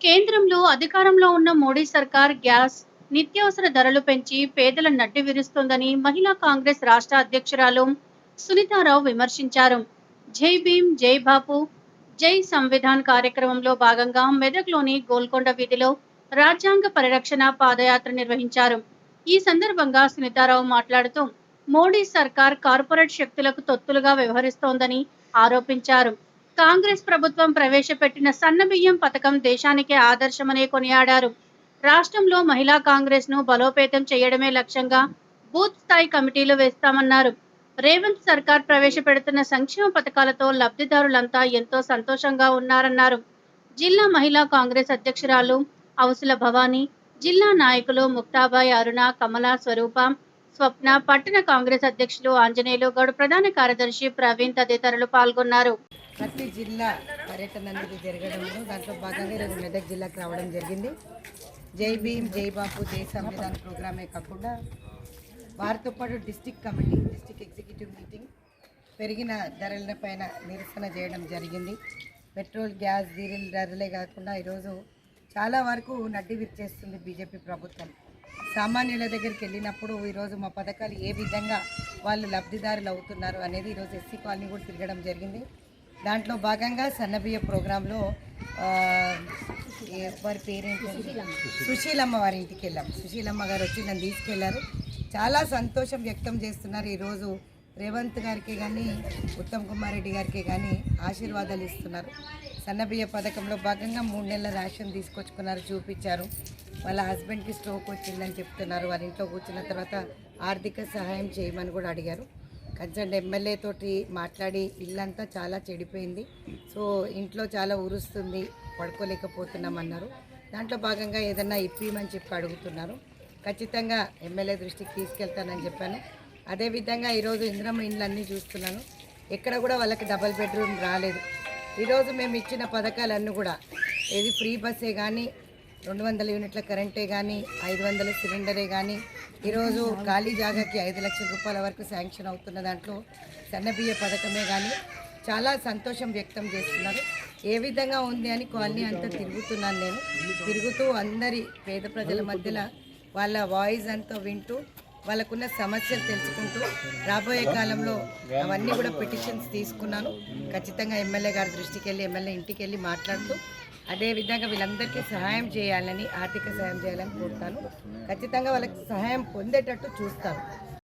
కేంద్రంలో అధికారంలో ఉన్న మోడీ సర్కార్ గ్యాస్ నిత్యావసర ధరలు పెంచి పేదల నడ్డి విరుస్తోందని మహిళా కాంగ్రెస్ రాష్ట్ర అధ్యక్షురాలు సునీతారావు విమర్శించారు. జై భీమ్ జై బాపు జై సంవిధాన్ కార్యక్రమంలో భాగంగా మెదక్లోని గోల్కొండ వీధిలో రాజ్యాంగ పరిరక్షణ పాదయాత్ర నిర్వహించారు. ఈ సందర్భంగా సునీతారావు మాట్లాడుతూ మోడీ సర్కార్ కార్పొరేట్ శక్తులకు తొత్తులుగా వ్యవహరిస్తోందని ఆరోపించారు. కాంగ్రెస్ ప్రభుత్వం ప్రవేశపెట్టిన సన్నబియ్యం పథకం దేశానికే ఆదర్శమనే కొనియాడారు. రాష్ట్రంలో మహిళా కాంగ్రెస్ను బలోపేతం చేయడమే లక్ష్యంగా బూత్ స్థాయి కమిటీలు వేస్తామన్నారు. రేవంత్ సర్కార్ ప్రవేశపెడుతున్న సంక్షేమ పథకాలతో లబ్ధిదారులంతా ఎంతో సంతోషంగా ఉన్నారన్నారు. జిల్లా మహిళా కాంగ్రెస్ అధ్యక్షురాలు అవుసుల భవానీ జిల్లా నాయకులు ముక్తాబాయ్ అరుణ కమలా స్వరూప స్వప్న పట్టణ కాంగ్రెస్ అధ్యక్షులు ఆంజనేయులు గౌడ్ ప్రధాన కార్యదర్శి ప్రవీణ్ తదితరులు పాల్గొన్నారు. ప్రతి జిల్లా పర్యటన అనేది జరగడంలో దాంట్లో భాగంగా ఈరోజు మెదక్ జిల్లాకు రావడం జరిగింది. జై భీమ్ జై బాపు జై సంవిధాన్ ప్రోగ్రామే కాకుండా వారితో పాటు district committee district executive meeting పెరిగిన ధరల పైన నిరసన చేయడం జరిగింది. పెట్రోల్ గ్యాస్ డీజిల్ ధరలే కాకుండా ఈరోజు చాలా వరకు నడ్డి విరిచేస్తుంది బీజేపీ ప్రభుత్వం. సామాన్యుల దగ్గరికి వెళ్ళినప్పుడు ఈరోజు మా పథకాలు ఏ విధంగా వాళ్ళు లబ్ధిదారులు అవుతున్నారు అనేది ఈరోజు ఎస్సీ కాలనీ కూడా తిరగడం జరిగింది. దాంట్లో భాగంగా సన్నబియ్య ప్రోగ్రాంలో వారి పేరేంటి? సుశీలమ్మ వారి ఇంటికి వెళ్ళాం. సుశీలమ్మ గారు వచ్చి నన్ను తీసుకెళ్ళారు. చాలా సంతోషం వ్యక్తం చేస్తున్నారు. ఈరోజు రేవంత్ గారికి కానీ ఉత్తమ్ కుమార్ రెడ్డి గారికి కానీ ఆశీర్వాదాలు ఇస్తున్నారు. సన్నబియ్య పథకంలో భాగంగా మూడు నెలల రేషన్ తీసుకొచ్చుకున్నారు చూపించారు. వాళ్ళ హస్బెండ్కి స్ట్రోక్ వచ్చిందని చెప్తున్నారు. వాళ్ళ ఇంట్లో కూర్చున్న తర్వాత ఆర్థిక సహాయం చేయమని కూడా అడిగారు. కన్సర్న్ ఎమ్మెల్యే తోటి మాట్లాడి ఇల్లంతా చాలా చెడిపోయింది. సో ఇంట్లో చాలా ఉరుస్తుంది పడుకోలేకపోతున్నామన్నారు. దాంట్లో భాగంగా ఏదన్నా ఇప్పిమని చెప్పి అడుగుతున్నారు. ఖచ్చితంగా ఎమ్మెల్యే దృష్టికి తీసుకెళ్తానని చెప్పాను. అదేవిధంగా ఈరోజు ఇంద్రమ్మ ఇండ్లన్నీ చూస్తున్నాను. ఎక్కడ కూడా వాళ్ళకి డబల్ బెడ్రూమ్ రాలేదు. ఈరోజు మేము ఇచ్చిన పథకాలన్నీ కూడా ఏది ఫ్రీ బస్సే కానీ రెండు వందల యూనిట్ల కరెంటే కానీ ఐదు వందల సిలిండరే కానీ ఈరోజు ఖాళీ జాగాకి ఐదు లక్షల రూపాయల వరకు శాంక్షన్ అవుతున్న దాంట్లో సన్నబియ్య పథకమే కానీ చాలా సంతోషం వ్యక్తం చేస్తున్నారు. ఏ విధంగా ఉంది అని కాలనీ అంతా తిరుగుతున్నాను నేను. తిరుగుతూ అందరి పేద ప్రజల మధ్యలో వాళ్ళ వాయిస్ అంతా వింటూ వాళ్ళకున్న సమస్యలు తెలుసుకుంటూ రాబోయే కాలంలో అవన్నీ కూడా పిటిషన్స్ తీసుకున్నాను. ఖచ్చితంగా ఎమ్మెల్యే గారి దృష్టికి వెళ్ళి ఎమ్మెల్యే ఇంటికి వెళ్ళి మాట్లాడుతూ అదేవిధంగా వీళ్ళందరికీ సహాయం చేయాలని ఆర్థిక సహాయం చేయాలని కోరుతాను. ఖచ్చితంగా వాళ్ళకి సహాయం పొందేటట్టు చూస్తాను.